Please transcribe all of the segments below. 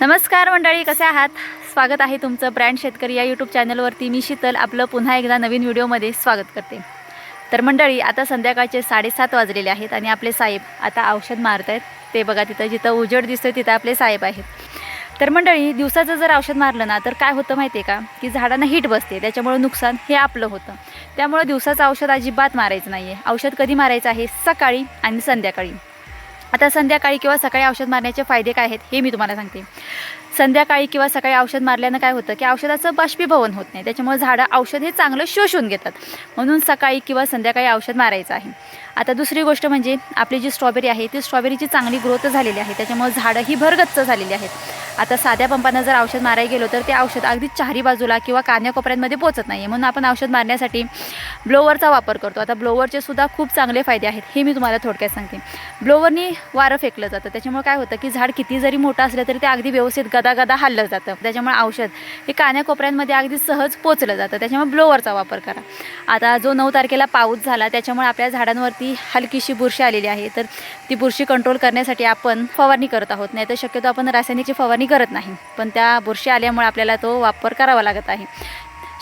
नमस्कार मंडळी कसे आहात? स्वागत आहे तुमचं ब्रँड शेतकरी या यूट्यूब चॅनलवरती. मी शीतल आपलं पुन्हा एकदा नवीन व्हिडिओमध्ये स्वागत करते. तर मंडळी आता संध्याकाळचे साडेसात वाजलेले आहेत आणि आपले साहेब आता औषध मारत आहेत. ते बघा तिथं जिथं उजेड दिसतं तिथं आपले साहेब आहेत. तर मंडळी दिवसाचं जर औषध मारलं ना तर काय होतं माहिती आहे का? की झाडांना हीट बसते त्याच्यामुळं नुकसान हे आपलं होतं. त्यामुळं दिवसाचं औषध अजिबात मारायचं नाही आहे औषध कधी मारायचं आहे? सकाळी आणि संध्याकाळी. आता संध्याकाळी किंवा सकाळी औषध मारण्याचे फायदे काय आहेत हे मी तुम्हाला सांगते. संध्याकाळी किंवा सकाळी औषध मारल्यानं काय होतं की औषधाचं बाष्पीभवन होत नाही. त्याच्यामुळे झाडं औषध हे चांगलं शोषून घेतात. म्हणून सकाळी किंवा संध्याकाळी औषध मारायचं आहे. आता दुसरी गोष्ट म्हणजे आपली जी स्ट्रॉबेरी आहे ती स्ट्रॉबेरीची चांगली ग्रोथ झालेली आहे. त्याच्यामुळे झाडं ही भरगच्च झालेली आहेत. आता साध्या पंपानं जर औषध मारायला गेलो तर ते औषध अगदी चारी बाजूला किंवा कान्याकोपऱ्यांमध्ये पोचत नाही. आहे म्हणून आपण औषध मारण्यासाठी ब्लोवरचा वापर करतो. आता ब्लोवरचे सुद्धा खूप चांगले फायदे आहेत. हे मी तुम्हाला थोडक्यात सांगते. ब्लोवरनी वारं फेकलं जातं. त्याच्यामुळे काय होतं की झाड किती जरी मोठं असलं तरी ते अगदी व्यवस्थित गदागदा हल्लं जातं. त्याच्यामुळे औषध हे कान्याकोपऱ्यांमध्ये अगदी सहज पोचलं जातं. त्याच्यामुळे ब्लोवरचा वापर करा. आता जो नऊ तारखेला पाऊस झाला त्याच्यामुळे आपल्या झाडांवरती हलकीशी बुरशी आलेली आहे. तर ती बुरशी कंट्रोल करण्यासाठी आपण फवारणी करत आहोत. नाही तर शक्यतो आपण रासायनिकची फवारणी करत नाही. पण त्या बुरशी आल्यामुळे आपल्याला तो वापर करावा लागत आहे.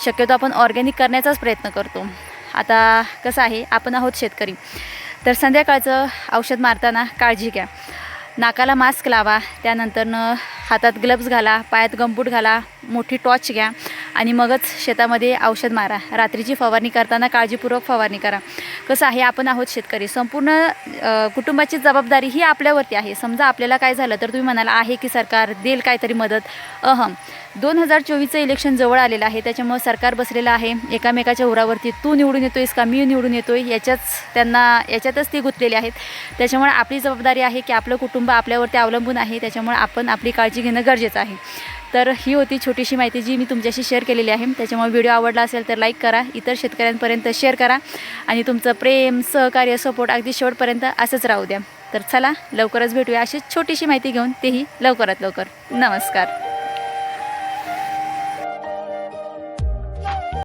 शक्यतो आपण ऑर्गॅनिक करण्याचाच प्रयत्न करतो. आता कसं आहे? आपण आहोत शेतकरी. तर संध्याकाळचं औषध मारताना काळजी घ्या. नाकाला मास्क लावा. त्यानंतरनं हातात ग्लव्स घाला पायात गंबूट घाला मोठी टॉर्च घ्या आणि मगच शेतामध्ये औषध मारा. रात्रीची फवारणी करताना काळजीपूर्वक फवारणी करा. कसं आहे आपण आहोत शेतकरी. संपूर्ण कुटुंबाची जबाबदारी ही आपल्यावरती आहे. समजा आपल्याला काय झालं तर तुम्ही म्हणाला आहे की सरकार देईल काहीतरी मदत. अहम दोन हजार चोवीसचं इलेक्शन जवळ आलेलं आहे. त्याच्यामुळं सरकार बसलेलं आहे. एकामेकाच्या उरावरती तू निवडून येतोयस का मी निवडून येतोय याच्याच त्यांना याच्यातच ते गुंतलेले आहेत. त्याच्यामुळे आपली जबाबदारी आहे की आपलं कुटुंब आपल्यावरती अवलंबून आहे. त्याच्यामुळे आपण आपली काळजी काळजी घेणं गरजेचं आहे. तर ही होती छोटीशी माहिती जी मी तुमच्याशी शेअर केलेली आहे. त्याच्यामुळे व्हिडिओ आवडला असेल तर लाईक करा इतर शेतकऱ्यांपर्यंत शेअर करा आणि तुमचं प्रेम सहकार्य सपोर्ट अगदी शेवटपर्यंत असंच राहू द्या. तर चला लवकरच भेटूया अशी छोटीशी माहिती घेऊन. तेही लवकरात लवकर. नमस्कार.